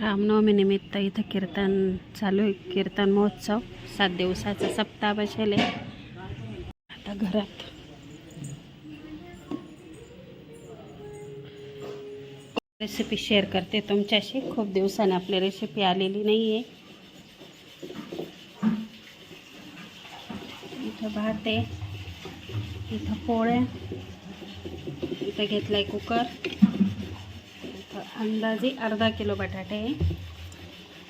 रामनवमीनिमित्त इथं कीर्तन चालू आहे. कीर्तन महोत्सव. सात दिवसाचा सप्ताह बसेल आहे. आता घरात. रेसिपी शेअर करते तुमच्याशी. खूप दिवसाने आपली रेसिपी आलेली नाही आहे इथं भात आहे. इथं पोळ्या. इथं घेतलाय कुकर. अंदाजे अर्धा किलो बटाटे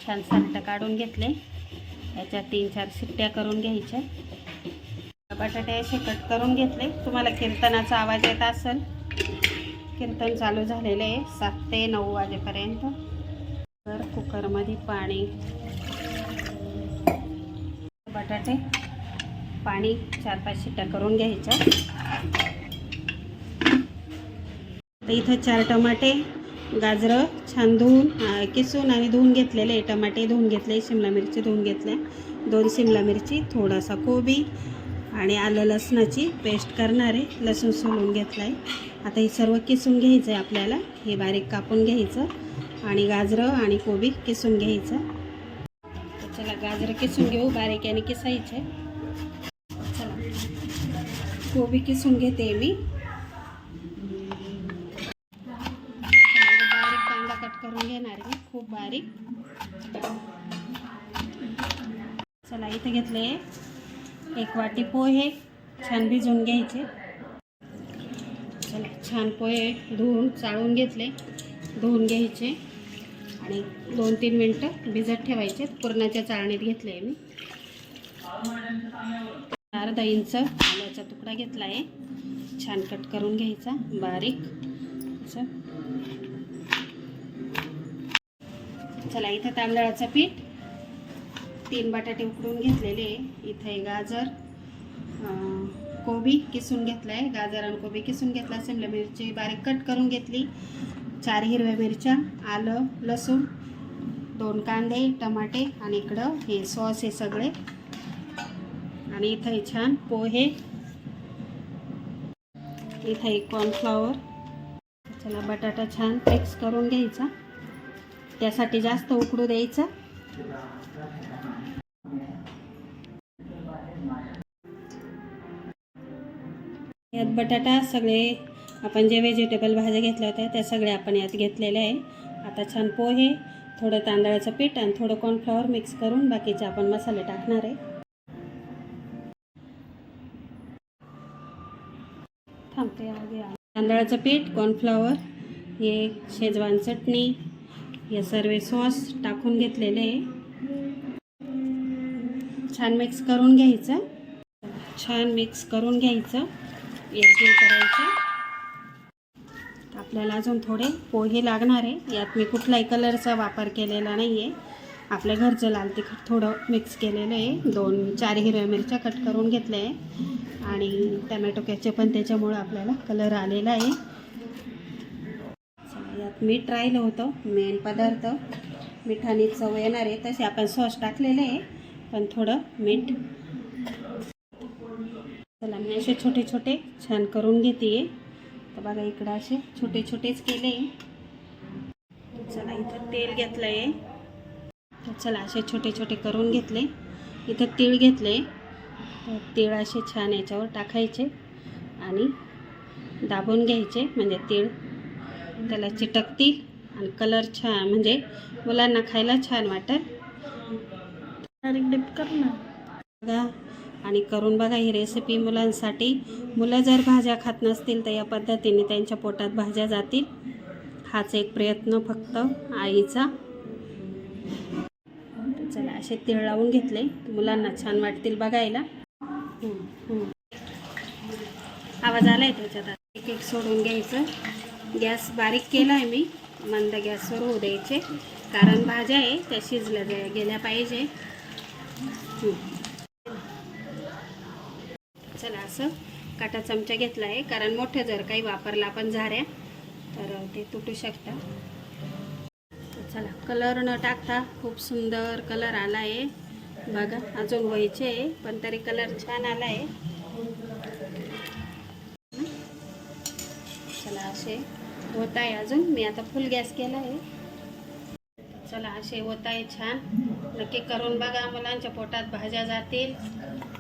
छान साल्ट काढून घेतले. याच्यात तीन चार शिट्ट्या करून घ्यायच्या. बटाटे असे कट करून घेतले. तुम्हाला कीर्तनाचा आवाज येत असेल. कीर्तन चालू झालेलं आहे. सात ते नऊ वाजेपर्यंत. तर कुकरमध्ये पाणी. बटाटे. पाणी चार पाच शिट्ट्या करून घ्यायच्या. तर इथं चार टमाटे गाजरं छान धुवून किसून आणि धुवून घेतलेले टमाटे धुवून घेतले शिमला मिरची धुवून घेतल्या दोन शिमला मिरची थोडासा कोबी आणि आलं लसणाची पेस्ट करणार आहे. लसूण सोलून घेतलं आहे आता हे सर्व किसून घ्यायचं आहे आपल्याला. हे बारीक कापून घ्यायचं आणि गाजरं आणि कोबी किसून घ्यायचं. चला गाजरं किसून घेऊ. बारीक आणि किसायचे. चला. कोबी किसून घेते मी. घेणार आहे मी खूप बारीक. चला इथे घेतले. एक वाटी पोहे छान भिजवून घ्यायचे. चला छान पोहे धुवून चाळून घेतले. धुवून घ्यायचे. आणि दोन तीन मिनटं भिजत ठेवायचे. पुरणाच्या चाळणीत घेतले मी. अर्धा इंच आल्याचा तुकडा घेतला आहे छान कट करून घ्यायचा. बारीक. असं. चला इथं तांदळाचं पीठ तीन बटाटे उकडून घेतलेले इथं आहे गाजर कोबी किसून घेतलं आहे गाजर आणि कोबी किसून घेतला शिमला मिरची बारीक कट करून घेतली. चार हिरव्या मिरच्या आलं लसूण दोन कांदे टमाटे आणि इकडं हे सॉस हे सगळे. आणि इथं हे छान पोहे. इथं एक कॉर्नफ्लॉवर चला बटाटा छान मिक्स करून घ्यायचा. त्यासाठी जास्त उकडू द्यायचं. यात बटाटा सगळे आपण जे व्हेजिटेबल भाज्या घेतल्या होत्या त्या सगळ्या आपण यात घेतलेल्या आहे. आता छान पोहे थोडं तांदळाचं पीठ आणि थोडं कॉर्नफ्लॉवर मिक्स करून बाकीचे आपण मसाले टाकणार आहे. थांबते तांदळाचं पीठ कॉर्नफ्लॉवर हे शेजवान चटणी हे सर्व सॉस टाकून घेतलेले आहे. छान मिक्स करून घ्यायचं. छान मिक्स करून घ्यायचं. एकजीव करायचं. आपल्याला अजून थोडे पोहे लागणार आहे. यात मी कुठलाही कलरचा वापर केलेला नाही आहे आपल्या घरचं लाल तिखट थोडं मिक्स केलेलं आहे. दोन चार हिरव्या मिरच्या कट करून घेतल्या आहे. आणि टमॅटो कॅचे पण त्याच्यामुळं आपल्याला कलर आलेला आहे. चला, मीठ राहिलं होतं मेन पदार्थ. मिठाने चव येणार आहे तसे आपण सॉस टाकलेले आहे पण थोडं मीठ. चला मी असे छोटे छोटे छान करून घेते. तर बघा इकडं असे छोटे छोटेच केले. चला इथं तेल घेतलं आहे चला असे छोटे छोटे करून घेतले. इथं तीळ घेतले तर तीळ असे छान याच्यावर टाकायचे आणि दाबून घ्यायचे म्हणजे तीळ त्याला चिटकतील आणि कलर छान म्हणजे मुलांना खायला छान वाटेल. डिप कर ना बघा. आणि करून बघा ही रेसिपी मुलांसाठी. मुलं जर भाज्या खात नसतील तर या पद्धतीने त्यांच्या पोटात भाज्या जातील. हाच एक प्रयत्न फक्त आईचा. चला असे तीळ लावून घेतले. मुलांना छान वाटतील बघायला. आवाज आलाय त्याच्यात. एक एक सोडून घ्यायचं. गॅस बारीक केला आहे मी. मंद गॅसवर होऊ द्यायचे. कारण भाज्या आहे त्या शिजल्या गेल्या पाहिजे. चला असं काटा चमचा घेतला आहे. कारण मोठं जर काही वापरला आपण झाऱ्या तर ते तुटू शकता. चला कलर न टाकता खूप सुंदर कलर आला आहे. बघा अजून व्हायचे आहे पण तरी कलर छान आला आहे. चला असे होत आहे अजून. मी आता फुल गॅस केला आहे. चला असे होत आहे छान. नक्की करून बघा मुलांच्या पोटात भाज्या जातील.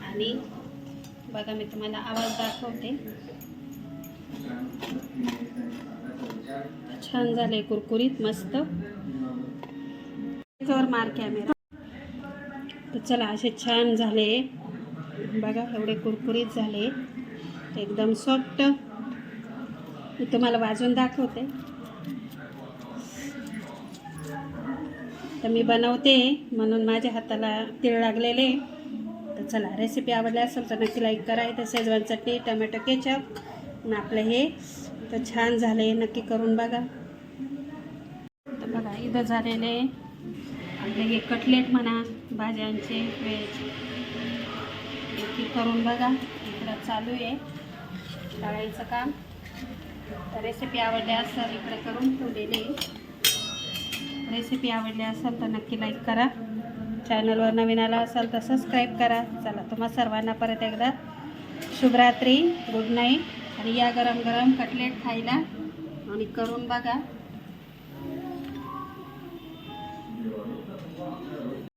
आणि बघा मी तुम्हाला आवाज दाखवते. छान झाले कुरकुरीत मस्त. त्याच्यावर मार कॅमेरा तर चला असे छान झाले. बघा एवढे कुरकुरीत झाले. एकदम सॉफ्ट मी तुम्हाला वाजून दाखवते. तर मी बनवते म्हणून माझ्या हाताला तीळ लागलेले. तर चला रेसिपी आवडली असेल तर नक्की लाईक करा. इथं शेजवान चटणी टमॅटो केचप आपलं हे. तर छान झाले नक्की करून बघा. तर बघा इथं झालेले. आपले हे कटलेट म्हणा भाज्यांचे वेज. नक्की करून बघा. इकडं चालू आहे. तळायचं काम. रेसिपी आवडली असेल इकडे करून ठेवलेली. रेसिपी आवडली असेल तर नक्की लाईक करा. चॅनलवर नवीन आला असाल तर सबस्क्राईब करा. चला तुम्हा सर्वांना परत एकदा शुभरात्री गुड नाईट आणि या गरम गरम कटलेट खायला आणि करून बघा.